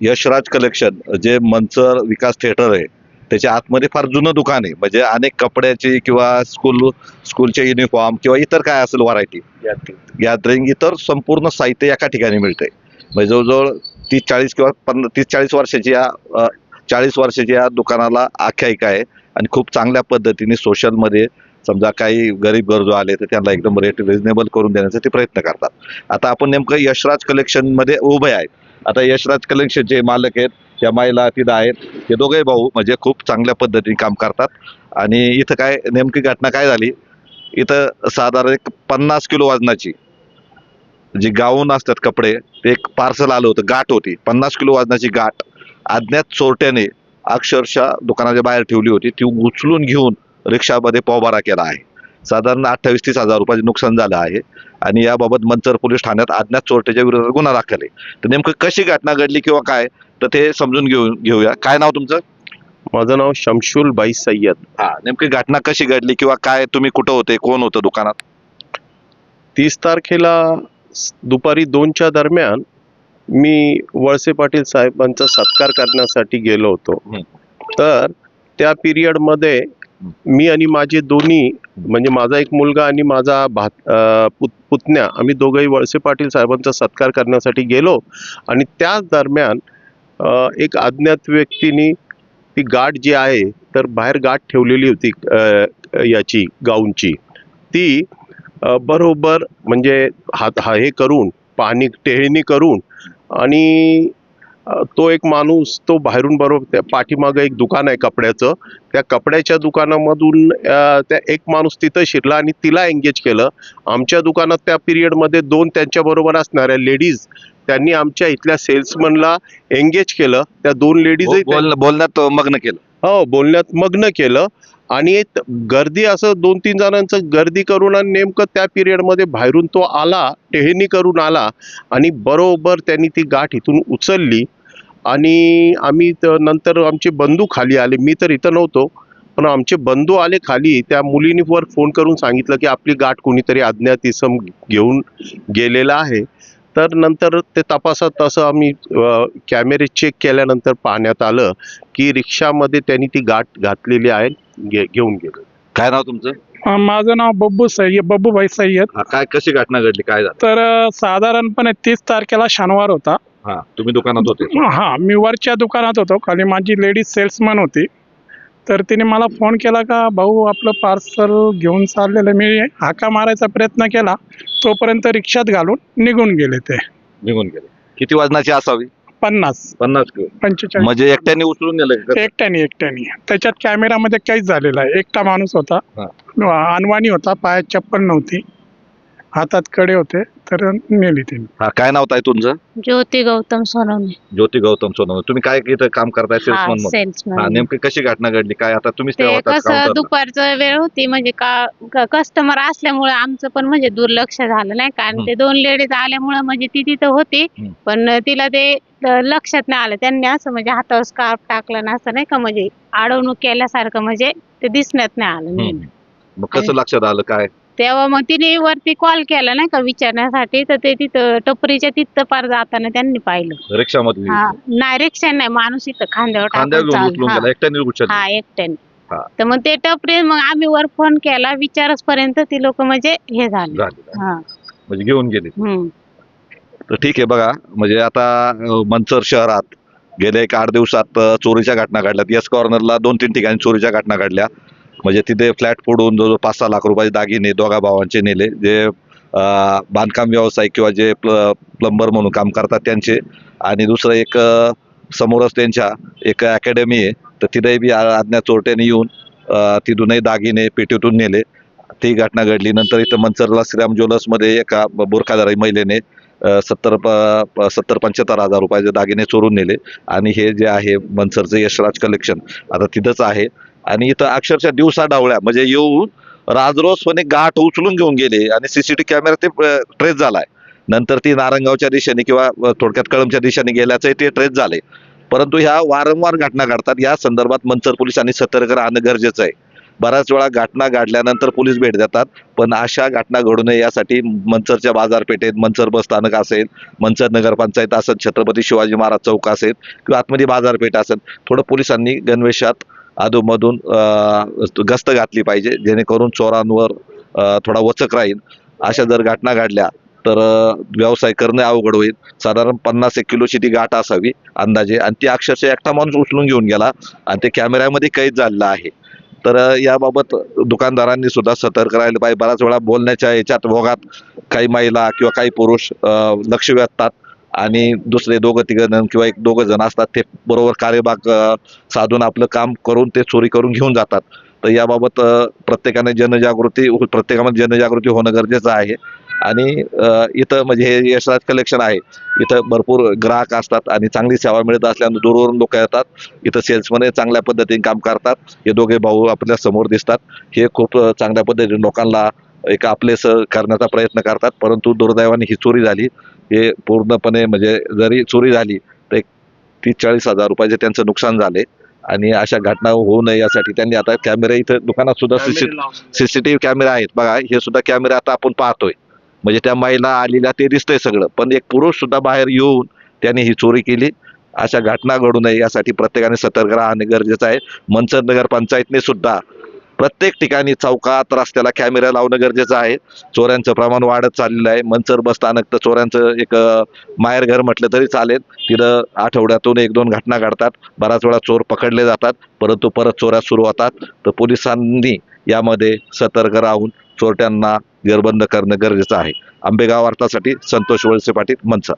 Yashraj collection जे मंचर विकास theatre आहे त्याच्या आतमध्ये फार जुनं दुकान आहे. म्हणजे अनेक कपड्याची किंवा स्कूल स्कूलचे युनिफॉर्म किंवा इतर काय असेल व्हरायटी गॅदरिंग इतर संपूर्ण साहित्य एका ठिकाणी मिळते म्हणजे जवळजवळ तीस चाळीस किंवा पन्नास तीस चाळीस वर्षाची या चाळीस वर्षाची या दुकानाला आख्यायिका आहे आणि खूप चांगल्या पद्धतीने सोशलमध्ये समजा काही गरीब गरजू आले तर त्यांना एकदम रेट रिझनेबल करून देण्यासाठी प्रयत्न करतात. आता आपण नेमकं यशराज कलेक्शनमध्ये उभे आहेत. आता यशराज कलेक्शनचे मालक आहेत त्या माईला तिथं आहेत हे दोघे भाऊ म्हणजे खूप चांगल्या पद्धतीने काम करतात. आणि इथं काय नेमकी घटना काय झाली? इथं साधारण एक पन्नास किलो वजनाची जी गाऊन असतात कपडे ते एक पार्सल आलं होतं गाठ होती. पन्नास किलो वजनाची गाठ. अज्ञात चोरट्याने अक्षरशः दुकानाच्या बाहेर ठेवली होती. ती उचलून घेऊन रिक्षामध्ये पोबारा केला आहे. साधारण अठ्ठावीस तीस हजार रुपयाचे नुकसान झालं आहे. आणि याबाबत मंचर पोलीस ठाण्यात अज्ञात चोरट्याच्या विरोधात गुन्हा दाखल आहे. तर नेमकं कशी घटना घडली किंवा काय तर ते समजून घेऊ घेऊया. काय नाव तुमचं? माझं नाव शमशुल बाई सय्यद. हा नेमकी घटना कशी घडली किंवा काय तुम्ही कुठं होते कोण होतं दुकानात? तीस तारखेला दुपारी दोनच्या दरम्यान मी वळसे पाटील साहेबांचा सत्कार करण्यासाठी गेलो होतो. तर त्या पिरियडमध्ये मी आणि माझे दोन्ही म्हणजे माझा एक मुलगा आणि माझा भात पुत पुतण्या आम्ही दोघंही वळसे पाटील साहेबांचा सत्कार करण्यासाठी गेलो. आणि त्याच दरम्यान एक अज्ञात व्यक्तीने ती गाठ जी आहे तर बाहेर गाठ ठेवलेली होती याची गाऊनची. ती बरोबर म्हणजे हात हा हे करून पाणी टेहळणी करून आणि तो एक माणूस तो बाहेरून बरोबर त्या पाठीमागं एक दुकान आहे कपड्याचं. त्या कपड्याच्या दुकानामधून त्या एक माणूस तिथं शिरला आणि तिला एंगेज केलं. आमच्या दुकानात त्या पिरियडमध्ये दोन त्यांच्याबरोबर असणाऱ्या लेडीज त्यांनी आमच्या इथल्या सेल्समनला एंगेज केलं. त्या दोन लेडीजही बोल- बोल- बोलण्यात मग्न केलं. हो बोलण्यात मग्न केलं. आणि गर्दी असं दोन तीन जणांचं गर्दी करून आणि नेमकं त्या पिरियडमध्ये बाहेरून तो आला टेहनी करून आला आणि बरोबर त्यांनी ती गाठ इथून उचलली. आणि आम्ही त- नंतर आमचे बंधू खाली आले. मी तर इथं नव्हतो पण आमचे बंधू आले खाली. त्या मुलीने वर फोन करून सांगितलं की आपली गाठ कोणीतरी अज्ञात इसम घेऊन गेलेला आहे. तर नंतर ते तपासात तसं आम्ही कॅमेरे चेक केल्यानंतर पाहण्यात आलं की रिक्षामध्ये त्यांनी ती गाठ घातलेली आहे घेऊन गेले. काय नाव तुमचं? अं, माझं नाव बब्बू सय्यद बब्बूभाई सय्यद. हा, काय कशी घटना घडली? काय झालं? तर अं, साधारणपणे तीस तारखेला शनिवार होता. हा तुम्ही दुकानात होते. हा मी वरच्या दुकानात होतो. खाली माझी लेडीज सेल्समन होती. तर तिने मला फोन केला का भाऊ आपलं पार्सल घेऊन चाललेलं मी हाका मारायचा प्रयत्न केला. तोपर्यंत रिक्षात घालून निघून गेले ते. निघून गेले. किती वजनाची असावी? पन्नास. पन्नास किलो. पंचेचाळीस. म्हणजे एकट्याने उचलून गेलं का? एकट्याने एकट्याने. त्याच्यात कॅमेरामध्ये काहीच झालेलं आहे एकटा माणूस होता. अनवाणी होता पायात चप्पल नव्हती. हातात कडे होते तर नेली तिने हा काय नाव ताई तुमचं? ज्योती गौतम सोनवणे. ज्योती गौतम सोनवणे. तुम्ही काय इथं काम करताय हा सेल्समन म्हणून? हा सेल्समॅन नेमकी कशी घटना घडली? काय आता तुम्हीच ते तेव्हा होतात कसं. दुपारचं वेळ होती म्हणजे का कस्टमर असल्यामुळे आमचं पण म्हणजे दुर्लक्ष झालं नाही कारण. ते दोन लेडीज आल्यामुळे म्हणजे ती तिथं होती हम्म. पण तिला ते अं, लक्षात नाही आलं. त्यांनी असं म्हणजे हातावर स्कार्फ टाकलं ना असं नाही का म्हणजे अडवणूक केल्यासारखं म्हणजे ते दिसण्यात नाही आलं हम्म. मग कसं लक्षात आलं? काय? तेव्हा मग तिने वरती कॉल केला नाही का विचारण्यासाठी. तर ते तिथं टपरीच्या तिथं पार जाताना त्यांनी पाहिलं. रिक्षामध्ये हा. नाही रिक्षा नाही माणूस इथं खांद्यावर टाकून उचलून. गेला एकट्याने हा एकट्याने. हा. तर मग ते टपरे मग आम्ही वर फोन केला विचारस पर्यंत ती लोक म्हणजे हे झाले. झाली. हा. म्हणजे घेऊन गेली. हम्म. तर ठीक आहे बघा म्हणजे आता अं, मंचर शहरात गेल्या एक आठ दिवसात अं, चोरीच्या घटना घडल्यात. यस कॉर्नरला दोन तीन ठिकाणी चोरीच्या घटना घडल्या. म्हणजे तिथे फ्लॅट फोडून जवळजवळ पाच सहा लाख रुपयाचे दागिने दोघा भावांचे नेले जे बांधकाम व्यावसायिक किंवा जे प्ल प्लंबर म्हणून काम करतात त्यांचे. आणि दुसरं एक समोरच त्यांच्या एक अकॅडमी आहे तर तिथेही बी आज्ञा चोरट्याने येऊन तिथूनही दागिने पेटीतून नेले. ती घटना घडली. नंतर इथं मंचरला श्रीराम ज्वेलर्समध्ये एका बुरखाधारी महिलेने सत्तर प- प- सत्तर पंच्याहत्तर हजार रुपयाचे दागिने चोरून नेले. आणि हे जे आहे मनसरचं यशराज कलेक्शन आता तिथंच आहे. आणि इथं अक्षरशः दिवसा डावळ्या म्हणजे येऊन राजरोसपणे गाठ उचलून घेऊन गेले आणि सीसीटीव्ही कॅमेरा ते ट्रेस झालाय. नंतर ती नारंगावच्या दिशेने किंवा थोडक्यात कळमच्या दिशेने गेल्याचं ते ट्रेस झाले. परंतु ह्या वारंवार घटना घडतात या संदर्भात मंचर पोलिसांनी सतर्क राहणं गरजेचं आहे. बऱ्याच वेळा घटना घडल्यानंतर पोलीस भेट देतात पण अशा घटना घडू नये यासाठी मंचरच्या बाजारपेठेत मंचर बस स्थानक असेल मंचर नगरपंचायत असेल छत्रपती शिवाजी महाराज चौक असेल किंवा आतमध्ये बाजारपेठ असेल थोडं पोलिसांनी गणवेशात अधूनमधून गस्त घातली पाहिजे जेणेकरून चोरांवर थोडा वचक राहील. अशा जर घटना घडल्या तर व्यवसाय करणे अवघड होईल. साधारण पन्नास एक किलोची ती गाठ असावी अंदाजे. आणि ती अक्षरशः एकटा माणूस उचलून घेऊन गेला आणि ते कॅमेऱ्यामध्ये कैद झालेलं आहे. तर याबाबत दुकानदारांनी सुद्धा सतर्क राहिलं पाहिजे. बऱ्याच वेळा बोलण्याच्या याच्यात भोगात काही महिला किंवा काही पुरुष लक्ष वेधतात. आणि दुसरे दोघं तिघं जण किंवा एक दोघं जण असतात ते बरोबर कार्यभाग साधून आपलं काम करून ते चोरी करून घेऊन जातात. तर याबाबत प्रत्येकाने जनजागृती प्रत्येकामध्ये जनजागृती होणं गरजेचं आहे. आणि इथं म्हणजे हे यशराज कलेक्शन आहे. इथं भरपूर ग्राहक असतात आणि चांगली सेवा मिळत असल्यानं दूरवरून लोक येतात. इथं सेल्समन चांगल्या पद्धतीने काम करतात. हे दोघे भाऊ आपल्यासमोर दिसतात. हे खूप चांगल्या पद्धतीने लोकांना एक आपलेस करण्याचा प्रयत्न करतात. परंतु दुर्दैवाने ही चोरी झाली. हे पूर्णपणे म्हणजे जरी चोरी झाली तर एक तीस चाळीस हजार रुपयाचे त्यांचं नुकसान झाले आणि अशा घटना होऊ नये यासाठी त्यांनी आता कॅमेरे इथं दुकानात सुद्धा सीसीटीव्ही कॅमेरा आहेत. बघा हे सुद्धा कॅमेरे आता आपण पाहतोय. म्हणजे त्या महिला आलेल्या ते दिसतंय सगळं. पण एक पुरुष सुद्धा बाहेर येऊन त्याने ही चोरी केली. अशा घटना घडू नये यासाठी प्रत्येकाने सतर्क राहणे गरजेचं आहे. मंचर नगर पंचायतने सुद्धा प्रत्येक ठिकाणी चौकात रस्त्याला कॅमेरा लावणं गरजेचं आहे. चोऱ्यांचं प्रमाण वाढत चाललेलं आहे. मंचर बस स्थानक तर चोऱ्यांचं एक माहेरघर म्हटलं तरी चालेल. तिथं आठवड्यातून एक दोन घटना घडतात. बराच वेळा चोर पकडले जातात. परंतु परत चोऱ्या सुरू होतात. तर पोलिसांनी यामध्ये सतर्क राहून चोरट्यांना निर्बंध करणं गरजेचं आहे. आंबेगाव वार्तासाठी संतोष वळसे पाटील मंचर